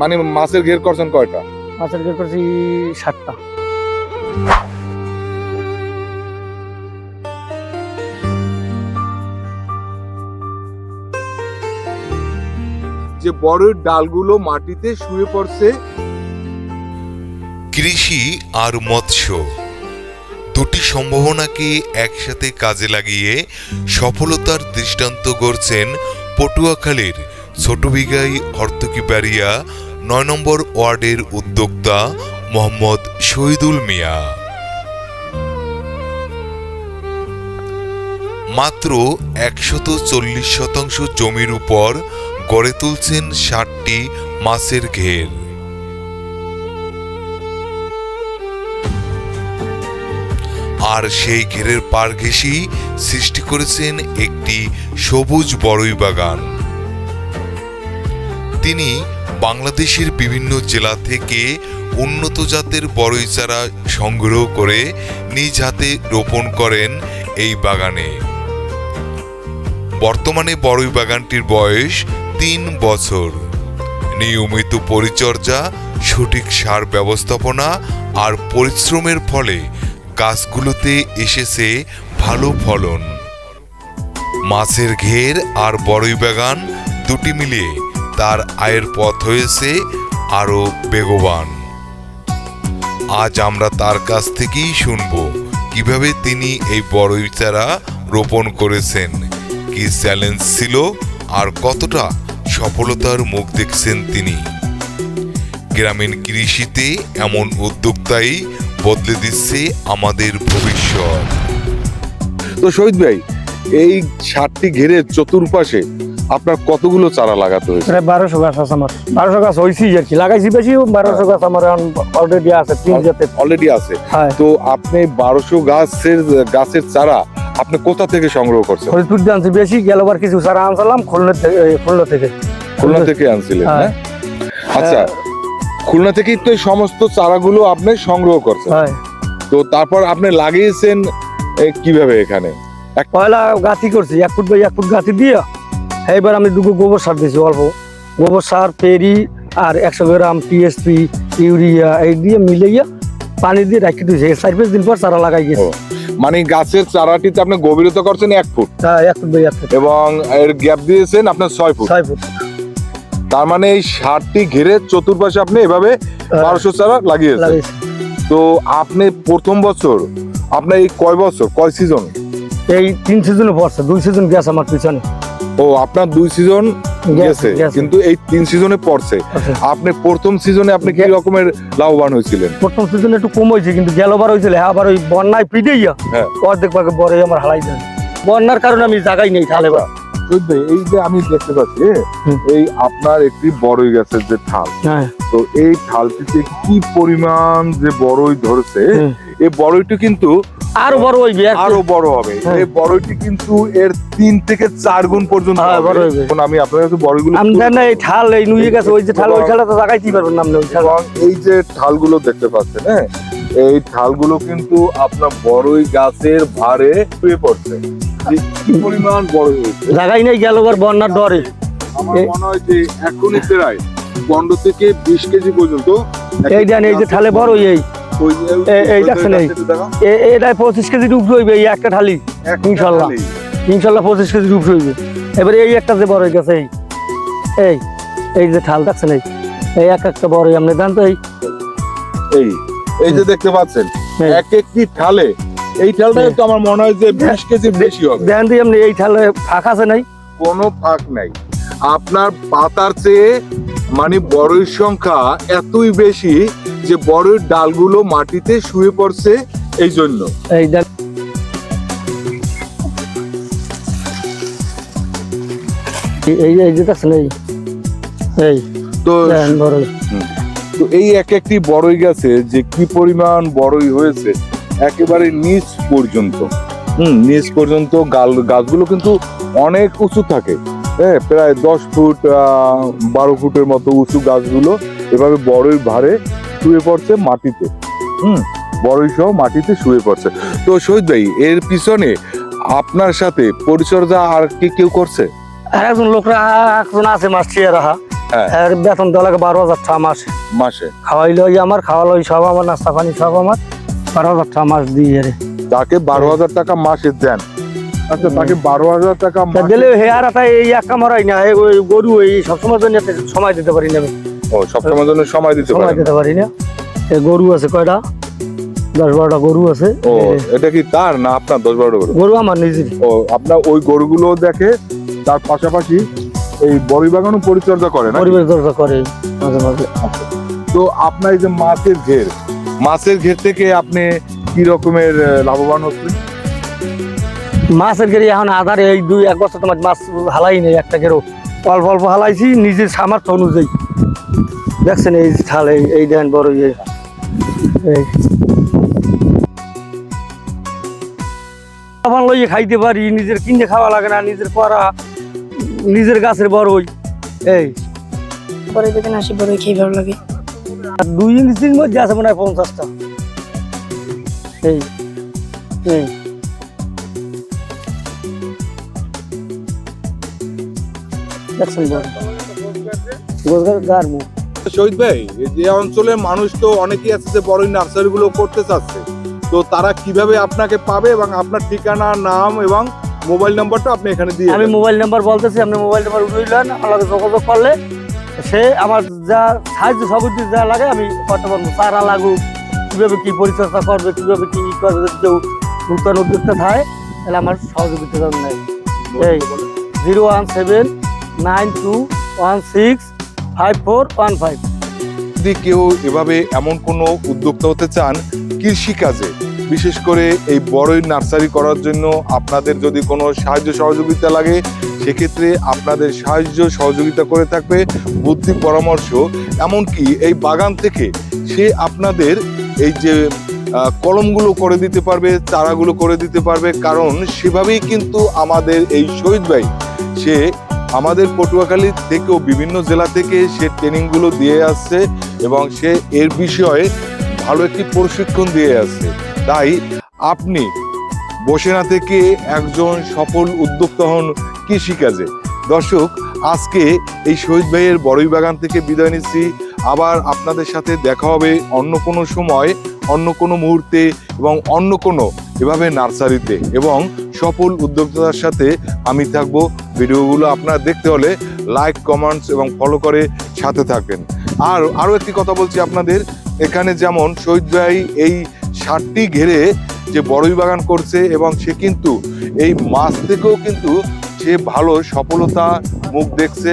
মানে মাছের ঘের করছেন কয়টা? মাছের গেট করছি সাতটা। যে বড়ের ডালগুলো মাটিতে শুয়ে পড়ছে। কৃষি আর মৎস্য দুটি সম্ভাবনাকে একসাথে কাজে লাগিয়ে সফলতার দৃষ্টান্ত গড়ছেন পটুয়াখালীর ছোটবিঘাই হর্তকি বাড়িয়া নয় নম্বর ওয়ার্ডের উদ্যোক্তা মোহাম্মদ শহীদুল মিয়া। মাত্র একশত চল্লিশ শতাংশ জমির উপর গড়ে তুলছেন ষাটটি মাছের ঘের। আর সেই ঘেরের পার ঘেঁষি সৃষ্টি করেছেন একটি সবুজ বড়ই বাগান। তিনি বাংলাদেশের বিভিন্ন জেলা থেকে উন্নত জাতের বড়ই চারা সংগ্রহ করে নিজ হাতে রোপণ করেন এই বাগানে। বর্তমানে বড়ই বাগানটির বয়স তিন বছর। নিয়মিত পরিচর্যা, সঠিক সার ব্যবস্থাপনা আর পরিশ্রমের ফলে গাছগুলোতে এসেছে ভালো ফলন। মাছের ঘের আর বড়ই বাগান দুটি মিলিয়ে তার আয়ের পথ হয়েছে আরও বেগবান। আজ আমরা তার কাছ থেকেই শুনব, কীভাবে তিনি এই বড়ই চারা রোপণ করেছেন, কি চ্যালেঞ্জ ছিল আর কতটা সফলতার মুখ দেখছেন তিনি। গ্রামীণ কৃষিতে এমন উদ্যোক্তাই বদলে দিচ্ছে আমাদের ভবিষ্যৎ। তো শহীদ ভাই, এই ষাটটি ঘেরের চতুর্পাশে আপনার কতগুলো চারা লাগাতে হয়েছে? প্রায় বারোশো গাছ আছে আমার। বারোশো গাছ হয়েছি আর কি। লাগাইছি বেশি বারোশো গাছ আমার অলরেডি আছে তিন জাতের। অলরেডি আছে। হ্যাঁ। তো আপনি বারোশো গাছের গাছের চারা আপনি কোথা থেকে সংগ্রহ করছেন? ফরিদপুর আনছি। বেশি গেলবার কিছু চারা আনছিলাম খুলনা থেকে খুলনা থেকে। খুলনা থেকে আনছিলেন হ্যাঁ। হ্যাঁ? আচ্ছা খুলনা থেকেই তো এই সমস্ত চারাগুলো আপনি সংগ্রহ করছেন। হয়। তো তারপর আপনি লাগিয়েছেন কীভাবে এখানে? পয়লা গাছি করছি এক ফুট বাই এক ফুট গাছি দিয়ে এইবার আমি দুটো গোবর সার দিয়েছি অল্প। গোবর সার পেরি আর একশো গ্রাম টিএসপি ইউরিয়া এই দিয়ে মিলাইয়া পানি দিয়ে রাখি দিয়েছি। চার পাঁচ দিন পর চারা লাগাই গেছি। মানে গাছের চারাটিতে আপনি গভীরতা করছেন এক ফুট? হ্যাঁ এক ফুট এক ফুট। এবং এর গ্যাপ দিয়েছেন আপনার ছয় ফুট? ছয় ফুট। তার মানে এই সারটি ঘিরে চতুর্পাশে আপনি এভাবে বারোশো চারা লাগিয়েছেন। তো আপনি প্রথম বছর আপনার এই কয় বছর কয় সিজন এই তিন সিজনে পড়ছে দুই সিজন গেছে আমার পিছনে। ও আপনার দুই সিজন গেছে গেছে। কিন্তু এই তিন সিজনে পড়ছে। আচ্ছা। আপনি প্রথম সিজনে আপনি কি রকমের লাভবান হয়েছিলেন? প্রথম সিজনে একটু কম হয়েছে কিন্তু গেলবার হয়েছিল হ্যাঁ আবার ওই বন্যায় পিটে গিয়া। অর্ধেক ভাগে বড় আমার হালাই দেয় বন্যার কারণে আমি জায়গায় নেই শহীদ এই যে আমি দেখতে পাচ্ছি এই আপনার একটি বড়ই গাছের যে ঠাল হ্যাঁ। তো এই ঠালটিতে কি পরিমাণ যে বড়ই ধরেছে। এই বড়ইটি কিন্তু আরও বড় হইবে আরও বড় হবে। হ্যাঁ। এই বড়ইটি কিন্তু এর তিন থেকে চার গুণ পর্যন্ত হ্যাঁ, হবে। বড় হবে। এখন আমি আপনার কাছে বড়ইগুলো আমি জানি না এই ঠাল এই নুয়ে গেছে ওই যে ঠাল ওই ঠালে তো পারবেন না আপনি ওই ঠাল। এই যে ঠালগুলো দেখতে পাচ্ছেন হ্যাঁ? এই ঠালগুলো কিন্তু আপনার বড়ই গাছের ভারে শুয়ে পড়ছে। কি পরিমাণ বড় হয়েছে। জাগাই নেই গেলবার বন্যার ডরে। আমার মনে হয় যে এখনই প্রায় পনেরো থেকে বিশ কেজি পর্যন্ত এই দেন এই যে ঠালে বড় এই। এই দেখছেন এই। গাছটা এ- এটাই পঁচিশ কেজির উপরে হইবে এই একটা ইনশাল্লাহ। ইনশাল্লাহ পঁচিশ কেজির উপরে হইবে এবারে এই একটা যে বড় হয়ে গেছে এই। এই এই যে দেখছেন এই? এই এক একটা বড় আপনি জান তো এই। এই এই যে দেখতে পাচ্ছেন এই। এক একটি এই তো আমার মনে হয় যে বিশ কেজি বেশি হবে। দেন দিয়ে আপনি এই ফাঁক আছে নাই? কোনো ফাঁক নাই। আপনার পাতার চেয়ে মানে বড়ের সংখ্যা এতই বেশি যে বড়ের ডালগুলো মাটিতে শুয়ে পড়ছে এই জন্য এই এই- এই। এই এই এই তো তো এই এক একটি বড়ই গাছে যে কি পরিমাণ বড়ই হয়েছে একেবারে নিচ পর্যন্ত। হুম নিচ পর্যন্ত গাল গাছগুলো কিন্তু অনেক উঁচু থাকে। হ্যাঁ প্রায় দশ ফুট আহ, বারো ফুটের মতো উঁচু গাছগুলো এভাবে বড়ই ভারে শুয়ে পড়ছে মাটিতে। হুম বড়ই সহ মাটিতে শুয়ে পড়ছে। তো শহীদ ভাই এর পিছনে আপনার সাথে পরিচর্যা আর কি কেউ করছে? আর একজন লোকরা একজন আছে মাস্টার রাহা হ্যাঁ। এর বেতন দেওয়া লাগে বারো হাজার টাকা মাসে। মাসে? খাওয়াইলো আমার খাওয়ালো সব আমার নাস্তা পানি সব আমার। বারো হাজার টাকা মাস দিয়ে রে। তাকে বারো হাজার টাকা মাসে দেন। আচ্ছা তাকে বারো হাজার টাকা দিলে হেয়ার এই এক কামড়াই না গরু এই সবসময় জন্য সময় দিতে পারি না। ও সবসময় জন্য সময় দিতে সময় দিতে পারি না। গরু আছে কয়টা? দশ বারোটা গরু আছে। ও এটা কি তার না আপনার দশ বারো গরু? গরু আমার নিজের। ও আপনার ওই গরুগুলো দেখে তার পাশাপাশি এই বড়ি বাগানও পরিচর্যা করে না দরকার করে মাঝে মাঝে। তো আপনার এই যে মাছের ঘের মাছের ঘের থেকে আপনি কি রকমের লাভবান হচ্ছেন? মাছের গেড়ি এখন আধার এই দুই এক বছর তোমার মাছ হালাই নেই একটা গেরো অল্প অল্প হালাইছি নিজের সামর্থ্য অনুযায়ী। দেখছেন এই খাল এই এই দেন বড় ইয়ে। এই। লইয়ে খাইতে পারি নিজের কিনে খাওয়া লাগে না নিজের করা নিজের গাছের বড়ই এই। বড় বেগুন আসি বড় খেয়ে ভালো লাগে। আর দুই ইঞ্চির মধ্যে আছে মনে হয় পঞ্চাশটা। এই। এই। দেখছেন বড়। গোসগার গার মুখ। শহীদ ভাই যে অঞ্চলের মানুষ তো অনেকেই আছে যে বড়ই নার্সারি গুলো করতে চাচ্ছে। তো তারা কীভাবে আপনাকে পাবে এবং আপনার ঠিকানা নাম এবং মোবাইল নাম্বারটা আপনি এখানে দিয়ে আমি মোবাইল নাম্বার বলতেছি আপনি মোবাইল নাম্বার উঠলেন আমার লগে যোগাযোগ করলে সে আমার যা সাহায্য সবুজ যা লাগে আমি করতে পারব। চারা লাগুক কীভাবে কি পরিচর্যা করবে কীভাবে কি করবে যদি কেউ নূতন উদ্যোক্তা থাকে তাহলে আমার সহযোগিতা এই zero one seven nine two one six five four one five যদি কেউ এভাবে এমন কোনো উদ্যোক্তা হতে চান কৃষিকাজে, বিশেষ করে এই বড়ই নার্সারি করার জন্য আপনাদের যদি কোনো সাহায্য সহযোগিতা লাগে, সেক্ষেত্রে আপনাদের সাহায্য সহযোগিতা করে থাকবে বুদ্ধি পরামর্শ। এমনকি এই বাগান থেকে সে আপনাদের এই যে কলমগুলো করে দিতে পারবে, চারাগুলো করে দিতে পারবে, কারণ সেভাবেই কিন্তু আমাদের এই শহীদ ভাই, সে আমাদের পটুয়াখালী থেকেও বিভিন্ন জেলা থেকে সে ট্রেনিংগুলো দিয়ে আসছে এবং সে এর বিষয়ে ভালো একটি প্রশিক্ষণ দিয়ে আসছে। তাই আপনি বসে না থেকে একজন সফল উদ্যোক্তা হন কৃষিকাজে দর্শক, আজকে এই শহীদ ভাইয়ের বড়ই বাগান থেকে বিদায় নিচ্ছি। আবার আপনাদের সাথে দেখা হবে অন্য কোনো সময়, অন্য কোনো মুহূর্তে এবং অন্য কোনো এভাবে নার্সারিতে। এবং সফল উদ্যোক্তার সাথে আমি থাকব। ভিডিওগুলো আপনারা দেখতে হলে লাইক কমেন্টস এবং ফলো করে সাথে থাকেন। আর আরও একটি কথা বলছি আপনাদের, এখানে যেমন শহীদ ভাই এই সারটি ঘেরে যে বড়ই বাগান করছে এবং সে কিন্তু এই মাছ থেকেও কিন্তু সে ভালো সফলতা মুখ দেখছে।